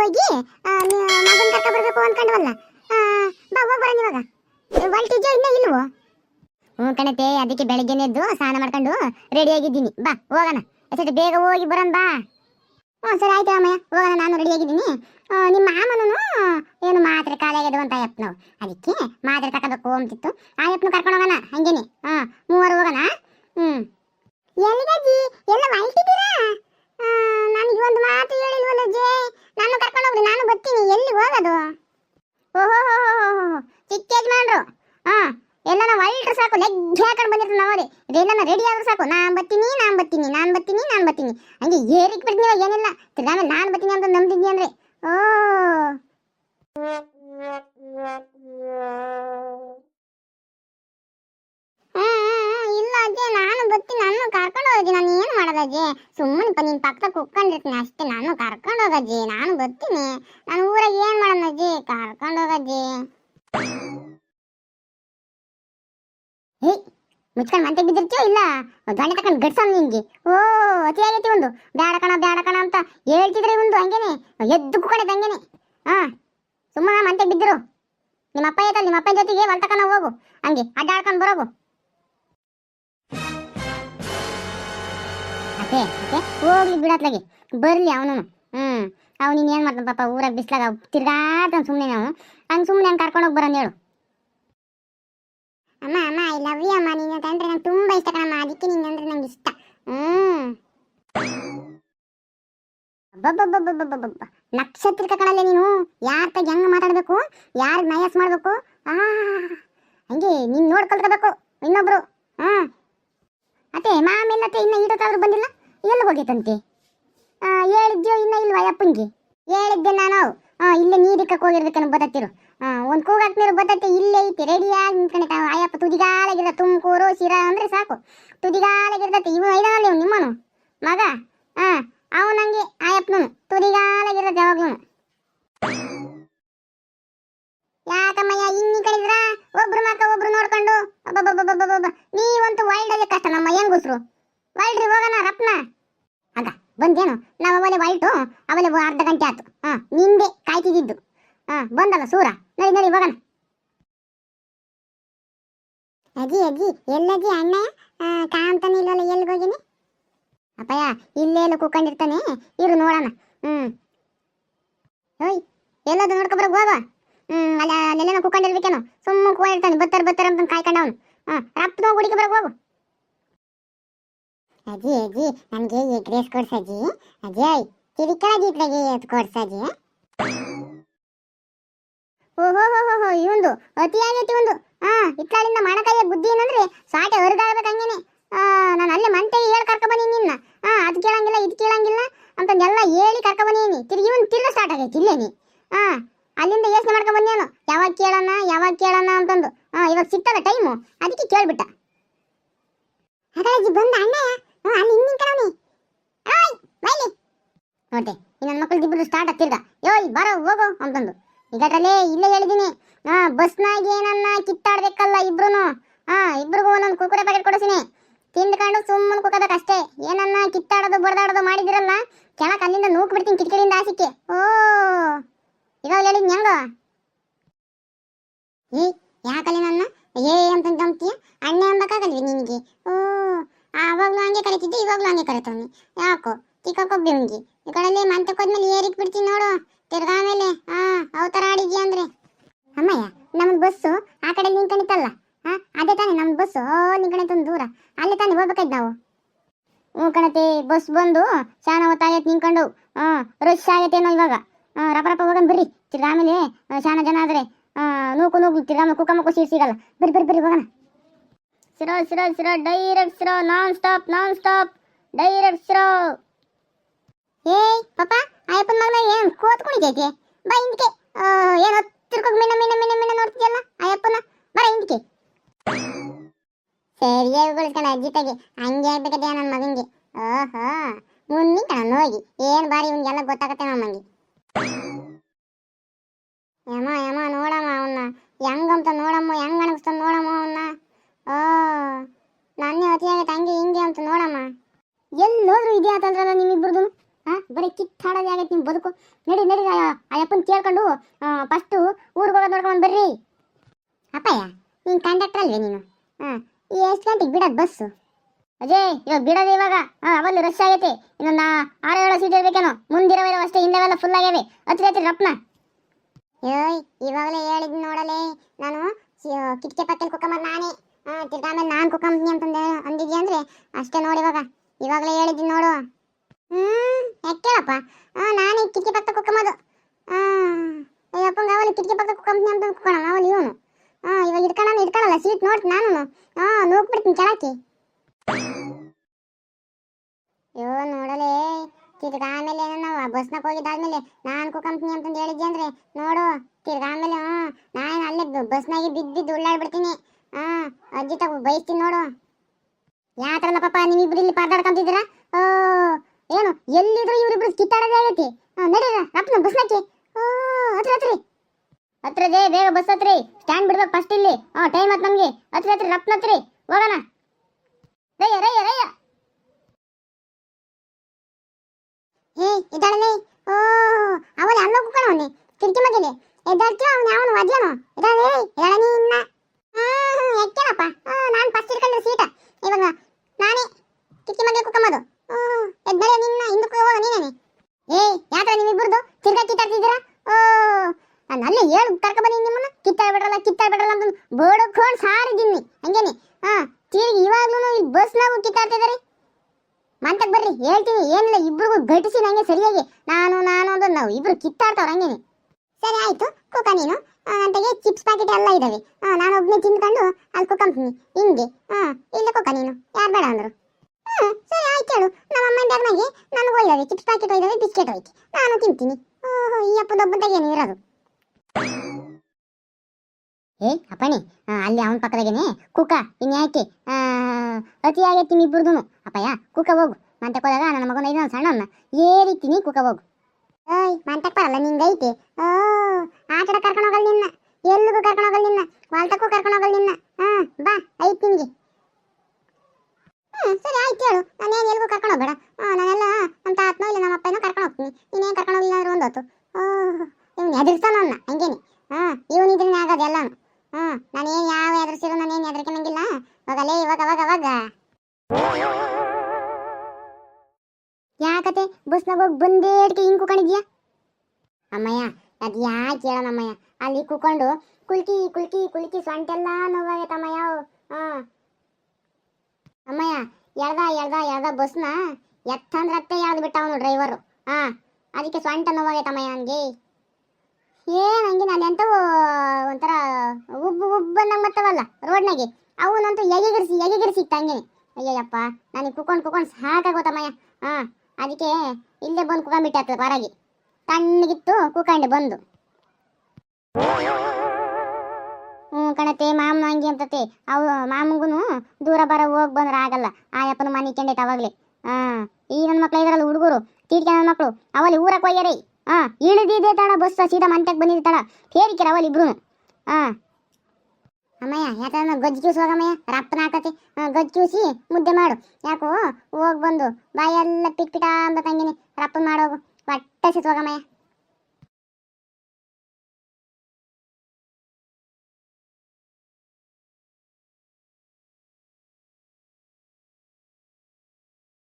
ಹೋಗಿ ಮಗನ್ ಕರ್ಕ ಬರ್ಬೇಕು ಅನ್ಕೊಂಡ್ವಲ್ಲ ಬಾ, ಹೋಗ್ ಬರೋಣ ಇವಾಗ ಹೊಲ್ಟಿದ್ಯೋ ಇನ್ನೂ ಇಲ್ವೋ? ಹ್ಞೂ ಕಣತೆ, ಅದಕ್ಕೆ ಬೆಳಗ್ಗೆನೆ ಎದ್ದು ಸ್ನಾನ ಮಾಡ್ಕೊಂಡು ರೆಡಿ ಆಗಿದ್ದೀನಿ. ಬಾ, ಹೋಗೋಣ. ಎಷ್ಟು ಬೇಗ ಹೋಗಿ ಬರೋಣ ಬಾ. ಹ್ಞೂ, ಸರಿ ಆಯ್ತು ಅಮ್ಮಯ್ಯ ಹೋಗೋಣ, ನಾನು ರೆಡಿ ಆಗಿದ್ದೀನಿ. ನಿಮ್ಮ ಮಾಮನೂ ಏನು ಮಾತ್ರೆ ಖಾಲಿ ಅಂತ ಅಯ್ಯಪ್ಪ ನಾವು ಅದಕ್ಕೆ ಮಾತ್ರೆ ತಗೋಬೇಕು ಅಂತಿತ್ತು. ಆ ಆಯಪ್ಪನ ಕರ್ಕೊಂಡು ಹೋಗೋಣ, ಹಂಗೇನೆ. ಹಾಂ ಮೂವರು ಹೋಗೋಣ, ಹ್ಞೂ. ಎಲ್ಲಿಗಜ್ಜಿ ಎಲ್ಲ ಹೊಲ್ಟಿದ್ದೀರಾ ನನಗೆ ಒಂದು ಮಾತು ಹೇಳಿಲ್ವಲ್ಲ ಜೇ ನಾನು ಕರ್ಕೊಂಡು ಹೋಗ್ರಿ, ನಾನು ಬರ್ತೀನಿ. ಎಲ್ಲಿ ಹೋಗೋದು? ಓಹೋ ಚಿಕ್ಕ ಯಜಮಾನ್ರು. ಹಾ ಎಲ್ಲ ಹೊಲ್ಟ್ರೆ ಸಾಕು ಲೆಗ್ ಹಾಕೊಂಡು ಬಂದಿರ್ತಾರೆ ನಾವು ಇದೆಲ್ಲ ರೆಡಿ ಆದ್ರೂ ಸಾಕು. ನಾನು ಬರ್ತೀನಿ ನಾನು ಬರ್ತೀನಿ ನಾನು ಬರ್ತೀನಿ ನಾನು ಬರ್ತೀನಿ. ಹಂಗೆ ಏರಿಕ್ ಬಿಡ್ತೀನಿ ಏನಿಲ್ಲ. ತಿರ್ಗಾ ಆಮೇಲೆ ನಾನು ಬರ್ತೀನಿ ಅಂತ ನಂಬಿದ್ನಿ ಅಂದ್ರೆ? ಓ. ಇಲ್ಲ ಅಜ್ಜೆ, ನಾನು ಬರ್ತೀನಿ. ನಾನು ಕರ್ಕೊಂಡು ಹೋಗಿ ನಾನು ಅಜ್ಜಿ ಸುಮ್ಮನೆ ನಿನ್ ಪಕ್ಕದಾಗ ಕುಕ್ಕೊಂಡಿರ್ತೀನಿ ಅಷ್ಟೇ. ನಾನು ಕರ್ಕೊಂಡು ಹೋಗಜ್ಜಿ. ನಾನು ಬರ್ತೀನಿ. ನಾನು ಊರಾಗ ಏನ್ ಮಾಡೋಣ ಅಜ್ಜಿ? ಕರ್ಕೊಂಡು ಹೋಗಜ್ಜಿ. ಹೇ ಮುಚ್ಕೊಂಡು ಮಂತೆ ಬಿದ್ದಿರ್ತೀಯೋ ಇಲ್ಲ? ಗಾಳಿ ತಕೊಂಡು ಗಡ್ಸನ್ ನಿಂಗೆ. ಓ, ಅತಿ ಆಗೈತಿ ಒಂದು ಬ್ಯಾಡ ಕಣ ಬ್ಯಾಡ ಕಣ ಅಂತ ಹೇಳ್ತಿದ್ರೆ ಒಂದು ಹಂಗೇನೆ. ಎದ್ದು ಕುಕ್ಕಣೆ ಹಂಗೇನೆ. ಹಾ ಸುಮ್ಮನೆ ಮಂತೆ ಬಿದ್ದಿರು. ನಿಮ್ಮ ಅಪ್ಪ ಐತಲ್ಲ ನಿಮ್ಮ ಅಪ್ಪನ ಜೊತೆಗೆ ಹೊಲ್ತಕನ ಹೋಗು. ಹಂಗೆ ಅಡ್ಡಾಡ್ಕೊಂಡು ಬರೋಗು. ಅದೇ ಅದೇ ಹೋಗ್ಲಿ ಬಿಡತ್ಲಾಗೆ. ಬರ್ಲಿ ಅವನು. ಹ್ಮ್. ಅವ್ನು ಏನ್ ಮಾಡ್ತಾನ ಪಾಪ ಊರಾಗ ಬಿಸ್ಲಾಗ ತಿರ್ಗಾಡ್ತಾನೆ ಸುಮ್ಮನೆ ನಾವು ಹಂಗೆ ಸುಮ್ಮನೆ ಹಂಗೆ ಕರ್ಕೊಂಡು ಹೋಗ ಬರೋಣ ಹೇಳು. ಅಮ್ಮ ಅಮ್ಮ ಐ ಲವ್ ಯು ಅಮ್ಮ. ನೀನು ತಂದ್ರೆ ನಂಗೆ ತುಂಬಾ ಇಷ್ಟ ಕಣಮ್ಮ. ಅದಕ್ಕೆ ನೀನು ಅಂದ್ರೆ ನಂಗೆ ಇಷ್ಟ. ಹ್ಮ್. ಅಬ್ಬಬ್ಬಬ್ಬಬ್ಬಬ್ಬಬ್ಬ ನಕ್ಷತ್ರ ಕಣಲ್ಲ ನೀನು? ಯಾರ ತಗ ಹೆಂಗ್ ಮಾತಾಡ್ಬೇಕು? ಯಾರು ನಯಸ್ ಮಾಡಬೇಕು? ಆ ಹಂಗೆ ನೀನ್ ನೋಡ್ಕೊಳ್ಬೇಕು ಇನ್ನೊಬ್ರು. ಹಾಂ ಅತ್ತೆ ಮಾಮೆಲ್ಲತ್ತೆ ಇನ್ನ ಈಟತ್ತಾದ್ರೂ ಬಂದಿಲ್ಲ? ಎಲ್ಲಿ ಹೋಗೈತಂತೆ? ಹೇಳಿದ್ಯೋ ಇನ್ನ ಇಲ್ವಾ ಅಪ್ಪಂಗೆ? ಹೇಳಿದ್ದೆ ನಾನು. ಇಲ್ಲೇ ನೀರಿಕ್ಕಕ್ಕೆ ಹೋಗಿರ್ಬೇಕನ್ನು ಬದತ್ತಿರು ಒಂದು ಕೂಗಾಕ್ ನೀರು ಬದತ್ತೆ ಇಲ್ಲೇ ಐತಿ ರೆಡಿಯಾಗಿ ನಿಂತ್ಕೊಂಡೆ ಅಯ್ಯಪ್ಪ ತುದಿಗಾಲಾಗಿರ್ದ ತುಮಕೂರು ಶಿರಾ ಅಂದ್ರೆ ಸಾಕು. ತುದಿಗಾಲಾಗಿರ್ತೈತಿ ಇವು ಐದನಲ್ಲಿ ನಿಮ್ಮನು? ಮಗ? ಹಾ ಗಂಟೆ ಆಯ್ತು. ಹಾ, ನಿಂದೆ ಕಾಯ್ತಿದ್ದು ಹಾ, ಬಂದಲ್ಲ ಸೂರ. ನಡಿ ನಡಿ, ಹೋಗೋಣ. ಅಜ್ಜಿ ಅಜ್ಜಿ, ಎಲ್ಲಜ್ಜಿ ಅಣ್ಣ ಕಾಂತಾನೆ ಇಲ್ಲಲ್ಲ ಎಲ್ಲಿಗೆ ಹೋಗಿನಿ? ಅಪ್ಪಯ್ಯ, ಇಲ್ಲೇ ಎಲ್ಲ ಕೂಕೊಂಡಿರ್ತಾನೆ ಇರು, ನೋಡೋಣ. ಹ್ಮ್. ಹೋಯ್ ಎಲ್ಲದು ನೋಡ್ಕೊಬರಕ್ ಹೋಗ. ಹ್ಞೂ ಅಲ್ಲ ಅಲ್ಲೆಲ್ಲ ಕೂಕೊಂಡಿರ್ಬೇಕೇನು ಸುಮ್ಮನೆ ಕೂಕೊಂಡಿರ್ತಾನೆ ಬತ್ತರ ಬತ್ತರ ಅಂತ ಕಾಯ್ಕೊಂಡವನು ಹಾಂ ರಪ್ಪ ನೋಡಿ ಹುಡುಕಿ ಬರಕ್ಕೆ ಹೋಗು. ಅಜ್ಜಿ ಅಜ್ಜಿ, ನನಗೆ ಎಗ್ ರೈಸ್ ಕೊಡ್ಸಜ್ಜಿ ಅಜ್ಜಯ್ ಇದ್ರಾಗೆ ಇಟ್ಲಾಗೆ ಕೊಡ್ಸಜ್ಜಿ ಓಹೋ, ಹೋ ಹೋ ಹೋ ಇವಂದು ಅತಿಯಾಗೈತಿ ಒಂದು. ಹಾ ಇಟ್ಲಾಳಿಂದ ಮಣಕಾಯಿಯ ಬುದ್ಧಿ ಏನಂದ್ರೆ ಸಾಟೆ ಹೊರಗಾಗ್ಬೇಕು ಹಂಗೇನೆ. ಆ, ನಾನು ಅಲ್ಲೇ ಮಂತೆಗೆ ಹೇಳಿ ಕರ್ಕ ಬಂದೀನಿ ನಿನ್ನ. ಹಾ ಅದ್ ಕೇಳಂಗಿಲ್ಲ, ಇದು ಕೇಳಂಗಿಲ್ಲ ಅಂತಂದೆಲ್ಲ ಹೇಳಿ ಕರ್ಕ ಬಂದೀನಿ ತಿರ್ಗಿ ಇವನ್ ತಿರ್ಗ ಸ್ಟಾರ್ಟ್ ಆಗೈತಿ, ಇಲ್ಲೇನಿ. ಹಾ ಅಲ್ಲಿಂದ ಯೋಚನೆ ಮಾಡ್ಕೊಂಡ್ ಬಂದೇನು ಯಾವಾಗ ಕೇಳೋಣ ಯಾವಾಗ ಕೇಳೋಣ ಅಂತಂದು. ಹಾ ಇವಾಗ ಸಿಗ್ತದ ಟೈಮು ಅದಕ್ಕೆ ಕೇಳ್ಬಿಟ್ಟ. ಹಾಗಾಗಿ ಬಂದ ಅಣ್ಣ ಹಾ ಅಲ್ಲಿ ಹಿಂದಿನ ಕಣವನಿ ಓಯ್, ಬೈಲಿ. ನೋಡ್ದೆ ಈ ನನ್ನ ಮಕ್ಕಳು ಇಬ್ಬರು ಸ್ಟಾರ್ಟ್ ಆಗ್ತಿರ್ಗ ಯೋಯ್ ಬರೋ, ಹೋಗೋ ಅಂತಂದು ಈಗಟ್ರಲ್ಲೇ ಇಲ್ಲೇ ಹೇಳಿದೀನಿ. ಹಾ ಬಸ್ನಾಗ ಏನನ್ನ ಕಿತ್ತಾಡ್ಬೇಕಲ್ಲ ಇಬ್ರು ಹಾ ಇಬ್ರಿಗೂ ಒಂದೊಂದು ಕುರ್ಕುರೆ ಪ್ಯಾಕೆಟ್ ಕೊಡಿಸಿನಿ ತಿಂದ್ಕೊಂಡು ಸುಮ್ಮನೆ ಕುಕ್ಕಬೇಕು ಅಷ್ಟೇ. ಏನನ್ನ ಕಿತ್ತಾಡೋದು, ಬಡದಾಡೋದು ಮಾಡಿದಿರಲ್ಲ ಕೆಳಕ್ಕೆ ಅಲ್ಲಿಂದ ನೂಕ್ ಬಿಡ್ತೀನಿ ಕಿಟಕಿಡಿಯಿಂದ ಆಸಿಕ್ಕೆ ಓ, ಇವಾಗ ಹೇಳಿದ್ ಹೆಂಗ? ಏ ಯಾಕಲ್ಲಿ ನನ್ನ? ಏ, ಅಂತ ಅಂತೀಯ ಅಣ್ಣೆ ಅಂಬಕ್ಕಾಗಲ್ವಿ ನಿನಗೆ? ಓ, ಆವಾಗ್ಲೂ ಹಂಗೆ ಕರಿತಿದ್ದೆ ಇವಾಗ್ಲೂ ಹಂಗೆ ಕರಿತವನಿ? ಯಾಕೋ? ಚಿಕ್ಕಕೊಬ್ಬಿ ಹುಂಗಿ ಈ ಕಡೆಲ್ಲಿ ಮಂತಕ್ಕೋದ್ಮೇಲೆ ಏರಿಕ್ ಬಿಡ್ತೀನಿ ನೋಡು. ತಿರ್ಗಾ ಆಮೇಲೆ ಹಾ ಅವತಾರ ಆಡಿದ್ಯಾ ಅಂದ್ರೆ. ಅಮ್ಮಯ್ಯ ನಮ್ಮ ಬಸ್ಸು ಆ ಕಡೆ ನಿಂತ್ಕೊಂಡಿತ್ತಲ್ಲ ಹಾ ಅದೇ ತಾನೇ ನಮ್ದು ಬಸ್ಸು ಓ ನಿಂತ್ಕೊಂಡಿತ್ತು ದೂರ. ಅಲ್ಲಿ ತಾನೇ ಹೋಗ್ಬೇಕಾಯ್ತು ನಾವು. ಹ್ಞೂ ಕಣತೆ ಬಸ್ ಬಂದು ಶಾನ ಹೊತ್ತಾಗೈತೆ ನಿಂತ್ಕೊಂಡು ಹ್ಞೂ ರಶ್ ಆಗೈತೇನೋ ಇವಾಗ ರಪ ರಪ ಹೋಗೋಣ ಬರ್ರಿ. ತಿರ್ಗಾ ಆಮೇಲೆ ಶಾನ ಜನ ಆದ್ರೆ ಆ, ನೂಕು ನೂಕು ತಿರ್ಗಾಮ ಕುಕ್ಕ ಮುಕ್ಕು ಸೀಟ್ ಸಿಗಲ್ಲ. ಬರ್ರಿ ಬರ್ರಿ ಬರ್ರಿ ಹೋಗೋಣ. ಸಿರೋ ಸಿರೋ ಸಿರೋ ಡೈರೆಕ್ಟ್ ಸಿರೋ non stop non stop. Direct ಸಿರೋ ಏಯ್ ಪಾಪ ಅಯ್ಯಪ್ಪನ ಮಗನ ಏನು ಕೋತ್ ಕುಣಿತೈತೆ ಬಾ ಹಿಂದಕ್ಕೆ ಏನೋ ಹತ್ತಿರ್ಕೋಗಿ ಮಿನ ಮಿನ ಮಿನ ಮಿನ ನೋಡ್ತಿದ್ಯಲ್ಲ? ಅಯ್ಯಪ್ಪನ. ಬರ ಹಿಂದಕ್ಕೆ ಸರಿಯಾಗಿ ಉಳಿಸ್ಕೊಂಡ ಅಜ್ಜಿ ತಗಿ. ಹಂಗೆ ಆಗ್ಬೇಕದೆ ನನ್ನ ಮಗಂಗೆ ಓಹೋ. ಮುಂದಿನ ಕಣ ಹೋಗಿ ಏನು ಬಾರಿ ಇವ್ನಿಗೆಲ್ಲ ಗೊತ್ತಾಗತ್ತೆ ನಮ್ಮಂಗೆ ಯಮ ಯಮ ನೋಡಮ್ಮ ಅವನ್ನ ಹೆಂಗಂತ ನೋಡಮ್ಮ, ಹೆಂಗ್ ಅಣಗಿಸ್ತ ನೋಡಮ್ಮ ಅವನ್ನ ಓ, ನನ್ನ ಅತಿಯಾಗಿ ಹಂಗೆ ಹಿಂಗೆ ಅಂತ ನೋಡಮ್ಮ. ಎಲ್ಲೋದ್ರು ಇದೆ ಆತಂದ್ರಲ್ಲ ನಿಮ್ಮಿಬ್ರದು? ಹಾ ಬರೀ ಕಿತ್ತಾಡೋದೇ ಆಗೈತೆ ನಿಮ್ಮ ಬದುಕು. ನಡಿ ನಡಿ, ಆ ಅಪ್ಪನ ಕೇಳ್ಕೊಂಡು ಫಸ್ಟು ಊರಿಗೆ ಹೋಗೋದು ನೋಡ್ಕೊಂಡು ಬರ್ರಿ. ಅಪ್ಪಯ್ಯ, ನೀನು ಕಂಡಕ್ಟರ್ ಅಲ್ವೇ ನೀನು? ಹಾಂ ಎಷ್ಟು ಗಂಟೆಗೆ ಬಿಡೋದು ಬಸ್ಸು. ಅಜಯ್, ಇವಾಗ ಬಿಡೋದು ಇವಾಗ. ಹಾಂ ಅವಲ್ಲಿ ರಶ್ ಆಗೈತೆ. ಇನ್ನೊಂದು ಆರು ಏಳು ಸೀಟ್ ಇರ್ಬೇಕೇನೋ. ಮುಂದಿರೋ ಅಷ್ಟೇ ಹಿಂದೆವೆಲ್ಲ ಫುಲ್ ಆಗ್ಯಾವೆ. ಹತ್ತಿರ ಹತ್ತಿರ ರಪ್ನ. ಏಯ್, ಇವಾಗಲೇ ಹೇಳಿದ್ ನೋಡಲೇ. ನಾನು, ಕಿಟಕಿ ಪಕ್ಕದಲ್ಲಿ ಕುಕ್ಕಂಬದ್ ನಾನೇ. ಹಾಂ ತಿರ್ಗಾ ಆಮೇಲೆ ನಾನು ಕುಕ್ಕಂಬ್ತೀನಿ ಅಂತಂದೆ, ಅಂದಿದ್ಯಾ ಅಂದ್ರೆ? ಅಷ್ಟೇ ನೋಡಿ ಇವಾಗ. ಇವಾಗಲೇ ಹೇಳಿದ್ದೀನಿ ನೋಡು. ಹ್ಮ್ ಯಾಕೇಳಪ್ಪ ನಾನೇ ಕಿಟಕಿ ಪಕ್ಕ ಕುಕ್ಕಮದು ಅಯ್ಯಪ್ಪಂಗ ಅವಲ್ಲಿ ಕಿಟಕಿ ಪಕ್ಕ ಕುಕ್ಕಂಬ್ತೀನಿ ಅಂತ ಕುಕ್ಕೋಣ ಅವಲ್ಲಿ ಇವನು. ಹಾಂ ಇವಾಗ ಇಟ್ಕೊಳ್ಳೋಣ ಇಟ್ಕೊಳ್ಳಲ್ಲ ಸೀಟ್ ನೋಡ್ತೀನಿ ನಾನು ಹಾಂ ನೋಡ್ಬಿಡ್ತೀನಿ ಕೆಳಕ್ಕೆ. ಅಯ್ಯೋ ನೋಡಲೇ ತಿರ್ಗಾ ಆಮೇಲೆ ನಾವು ಬಸ್ನಾಗ ಹೋಗಿದ್ದಾದ್ಮೇಲೆ ನಾನು ಕುಕ್ಕಂತೀನಿ ಅಂತಂದು ಹೇಳಿದ್ದೆ ಅಂದ್ರೆ, ನೋಡು ತಿರ್ಗಾ ಆಮೇಲೆ ಹ್ಞೂ ನಾನು ಅಲ್ಲೇ ಬಸ್ನಾಗೆ ಬಿದ್ದು ಬಿದ್ದು ಉಳ್ಳಾಡ್ಬಿಡ್ತೀನಿ ಹಾಂ ಅಜ್ಜಿ ತಗೋ ಬಯಸ್ತೀನಿ ನೋಡು. ಯಾತ್ರಲ್ಲ ಪಾಪ ನೀವಿಬ್ರು ಇಲ್ಲಿ ಪಾದಾಡ್ಕೊಂತಿದ್ದೀರಾ ಓ ಏನು, ಎಲ್ಲಿದ್ರು ಇವರಿಬ್ರು ಕಿತ್ತಾಡೋದೇ ಆಗೈತಿ. ನಡೀರ ರಪ್ಪನ ಬಸ್ನಾಕಿ ಓ ಹತ್ರ, ಹತ್ರಿ. ಹತ್ರ ಜೇ ಬೇಗ ಬಸ್ ಹತ್ರಿ ಸ್ಟ್ಯಾಂಡ್ ಬಿಡ್ಬೇಕು ಫಸ್ಟ್ ಇಲ್ಲಿ. ಹಾಂ ಟೈಮ್ ಆಯ್ತು ನಮಗೆ. ಹತ್ರಿ ಹತ್ರಿ ರಪ್ನ ಹತ್ರಿ ಹೋಗೋಣ. ರಯ್ಯ ರಯ್ಯ ರಯ್ಯ. ಏ ಓ ಅವಳೆ ಕುಕ್ಕಣ ಕುಕ್ಕಣವನೆ ಕಿಟಕಿ ಮಗಲೆ ಎದ್ದಾಳ್ತೀವ ಅವನು ಅವನು ವದ್ಯನು ಇದ್ದಾಳೆ? ಇದ್ದಾಳೆ ನಿನ್ನ ಎಕ್ಕೇನಪ್ಪ ನಾನು ಫಸ್ಟ್ ಇಟ್ಕೊಂಡ್ರೆ ಸೀಟ ಇವಾಗ ನಾನೇ ಕಿಟಕಿ ಮಗಲೆ ಕುಕ್ಕಂಬದು ಎದ್ದಾಳೆ ನಿನ್ನ ಹಿಂದಕ್ಕೆ ಹೋಗ ನೀನೇನೆ ಏ ಯಾತ್ರ ನೀವಿಬ್ಬರದು ತಿರ್ಗಾ ಕಿತ್ತಾಡ್ತಿದ್ದೀರಾ ಓ ನಾನು ಅಲ್ಲೇ ಹೇಳು ಕರ್ಕ ಬನ್ನಿ ನಿಮ್ಮನ್ನ ಕಿತ್ತಾಡ್ ಬಿಡ್ರಲ್ಲ ಕಿತ್ತಾಡ್ ಬಿಡ್ರಲ್ಲ ಅಂತ ಬೋಡಕ್ಕೊಂಡು ಸಾರಿದ್ದೀನಿ ಹಂಗೇನೆ ಹಾ ತಿರ್ಗಿ ಇವಾಗ್ಲೂ ಈ ಬಸ್ನಾಗೂ ಕಿತ್ತಾಡ್ತಿದ್ದಾರೆ ಮಂತಕ್ ಬರ್ರಿ ಹೇಳ್ತೀನಿ ಏನಿಲ್ಲ ಇಬ್ರಿಗೂ ಘಟಿಸಿ ನಂಗೆ ಸರಿಯಾಗಿ. ನಾನು ನಾನು ಅಂದ್ರೆ ನಾವು ಇಬ್ರು ಕಿತ್ತಾಡ್ತಾವ್ರ ಹಂಗೇನೆ. ಸರಿ ಆಯ್ತು ಕುಕ ನೀನು. ಅಂತಗೆ ಚಿಪ್ಸ್ ಪ್ಯಾಕೆಟ್ ಎಲ್ಲ ಇದಾವೆ. ಹಾ ನಾನು ಒಬ್ಬನೇ ತಿಂದ್ಕೊಂಡು ಅಲ್ಲಿ ಕುಕ್ಕಂತೀನಿ ಹಿಂಗೆ. ಹಾ ಇಲ್ಲ ಕುಕ ನೀನು. ಯಾರು ಬೇಡ ಅಂದ್ರು. ಸರಿ ಆಯ್ತು ಹೇಳು. ನಮ್ಮ ಅಮ್ಮನ ಬ್ಯಾಗ್ನಾಗೆ ನನಗೆ ಒಯ್ದಾವೆ ಚಿಪ್ಸ್ ಪ್ಯಾಕೆಟ್ ಒಯ್ದಾವೆ ಬಿಸ್ಕೆಟ್ ಹೋಯ್ತು. ನಾನು ತಿಂತೀನಿ. ಓಹೋ ಈ ಅಪ್ಪದೊಬ್ಬದಾಗ ಏನು ಇರೋದು? ಏ ಅಪ್ಪಣಿ ಅಲ್ಲಿ ಅವನ ಪಕ್ಕದಾಗೇನೆ. ಕುಕ ಇನ್ಯಾಕೆ ಆ, ಅತಿ ಆಗೈತಿ ನಿಮ್ಮಿಬ್ರದು ಅಪ್ಪಯ್ಯ ಕುಕ ಹೋಗು. ಮಂತಕ್ಕೆ ಹೋದಾಗ ನನ್ನ ಮಗನ ಇದನ್ನ ಸಣ್ಣವನ್ನ ಏರಿತೀನಿ ಕುಕ್ಕ ಹೋಗು. ಓಯ್ ಮಂಟಕ್ ಬರಲ್ಲ ನಿಂಗೈತಿ ಓ ಆಟಡ ಕರ್ಕೊಂಡು ಹೋಗಲ್ಲ ನಿನ್ನ. ಎಲ್ಲಿಗೂ ಕರ್ಕೊಂಡು ಹೋಗಲ್ಲ ನಿನ್ನ? ವಾಲ್ಟಕ್ಕೂ ಕರ್ಕೊಂಡು ಹೋಗಲ್ಲ ನಿನ್ನ. ಹಾ, ಬಾ, ಐತಿ ನಿಂಗೆ. ಹ್ಞೂ ಸರಿ, ಆಯ್ತು ಹೇಳು. ನಾನೇನು ಎಲ್ಲಿಗೂ ಕರ್ಕೊಂಡು ಹೋಗ್ಬೇಡ. ಹಾಂ, ನಾನೆಲ್ಲ ನಮ್ಮ ತಾತನೋ ಇಲ್ಲ, ನಮ್ಮ ಅಪ್ಪನೋ ಕರ್ಕೊಂಡು ಹೋಗ್ತೀನಿ. ನೀನೇನು ಕರ್ಕೊಂಡು ಹೋಗಿಲ್ಲ ಅಂದ್ರೆ ಒಂದು ಹೊತ್ತು. ಓಹ್ ಇವ್ನು ಅವನ್ನ ಹಂಗೇನೆ. ಹಾಂ, ಇವನು ಇದ್ರನ್ನೇ ಆಗೋದು ಎಲ್ಲಾನು. ಹಾ ನಾನೇನು ಯಾವ ಎದುರಿಸಿರೋ ನಾನೇನು ಹೆದರ್ಕೊಂಡಂಗಿಲ್ಲ ಹೋಗಲೇ, ಇವಾಗ, ಅವಾಗ ಅವಾಗ. ಯಾಕತೆ? ಬಸ್ನಾಗ ಹೋಗಿ ಬಂದೇ ಅಡ್ಕೆ ಹಿಂಗೆ ಕುಕೊಂಡಿದ್ಯಾ ಅಮ್ಮಯ್ಯ, ಅದು ಯಾಕೆ ಹೇಳೋಣಮ್ಮಯ್ಯ ಅಲ್ಲಿ ಕುಕೊಂಡು ಕುಲ್ಕಿ ಕುಲ್ಕಿ ಕುಲ್ಕಿ ಸೊಂಟೆಲ್ಲ ನೋವಾಗೈತೆ ಅಮ್ಮಯ್ಯ. ಹಾಂ ಅಮ್ಮಯ್ಯ ಎಳ್ದ ಎಳ್ದ ಎಳ್ದ ಬಸ್ನ ಎತ್ತಂದ್ರತ್ತೆ ಎಳ್ದು ಬಿಟ್ಟ ಅವನು ಡ್ರೈವರು. ಹಾಂ, ಅದಕ್ಕೆ ಸೊಂಟ ನೋವಾಗೈತೆ ಅಮ್ಮಯ್ಯ ನನಗೆ. ಏನ್ ಹಂಗೆ ನಾನು ಎಂತವು ಒಂಥರ ಉಬ್ಬು ಉಬ್ಬು ನಂಗೆ ಬರ್ತವಲ್ಲ ರೋಡ್ನಾಗೆ. ಅವನಂತೂ ಎಗೆಗಿರಿಸಿ ಎಗೆಗಿರಿಸಿ ಇತ್ತು ಹಂಗೇನೆ. ಅಯ್ಯಯ್ಯಪ್ಪ ನನಗೆ ಕುಕೊಂಡು ಕುಕೊಂಡು ಸಾಕಾಗೋತಮ್ಮಯ್ಯ ಹಾ. ಅದಕ್ಕೆ ಇಲ್ಲೇ ಬಂದು ಕುಕೊಂಡ್ಬಿಟ್ಟೆ ಹತ್ತದ ಹೊರಗೆ ತಣ್ಣಗಿತ್ತು ಕೂಕಂಡೆ ಬಂದು. ಹ್ಞೂ ಕಣತೆ ಮಾಮನ ಹಂಗೆ ಅಂತತೆ. ಅವು ಮಾಮಂಗೂ ದೂರ ಬರ ಹೋಗಿ ಬಂದ್ರೆ ಆಗಲ್ಲ. ಆ ಯಪ್ಪನ ಮನೆ ಕೆಂಡೈತೆ ಅವಾಗಲೇ. ಹಾಂ ಈ ನನ್ನ ಮಕ್ಳು ಇದ್ರಲ್ಲ ಹುಡುಗರು ತೀರ್ಕೆ ನನ್ನ ಮಕ್ಕಳು ಅವಲ್ಲಿ ಊರಕ್ಕೆ ಹೋಗ್ಯಾರೆ. ಹಾಂ ಇಳಿದಿದೆ ತಡ ಬಸ್, ಸೀದಾ ಮಂಟಕ್ಕೆ ಬಂದಿದ್ದೆ ತಡ ಹೇರಿಕ್ಯಾರ ಅವಲ್ಲಿ ಇಬ್ರು ಹಾಂ ಅಮ್ಮಯ್ಯ, ಯಾಕಂದ್ರೆ ಗಜ್ಜಿ ಜ್ಯೂಸ್ ಹೋಗಮ್ಮಯ್ಯ ರಪ್ಪನ ಹಾಕತಿ ಗಜ್ಜಿ ಜ್ಯೂಸಿ ಮುದ್ದೆ ಮಾಡು. ಯಾಕೋ, ಹೋಗಿ ಬಂದು ಬಾಯೆಲ್ಲ ಪಿಟ್ ಪಿಟ ಅಂತ ತಂಗಿನಿ ರಪ್ಪನ್ ಮಾಡೋಗು. ಹೊಟ್ಟೆ ಸಿತ್ ಹೋಗಮ್ಮಯ್ಯ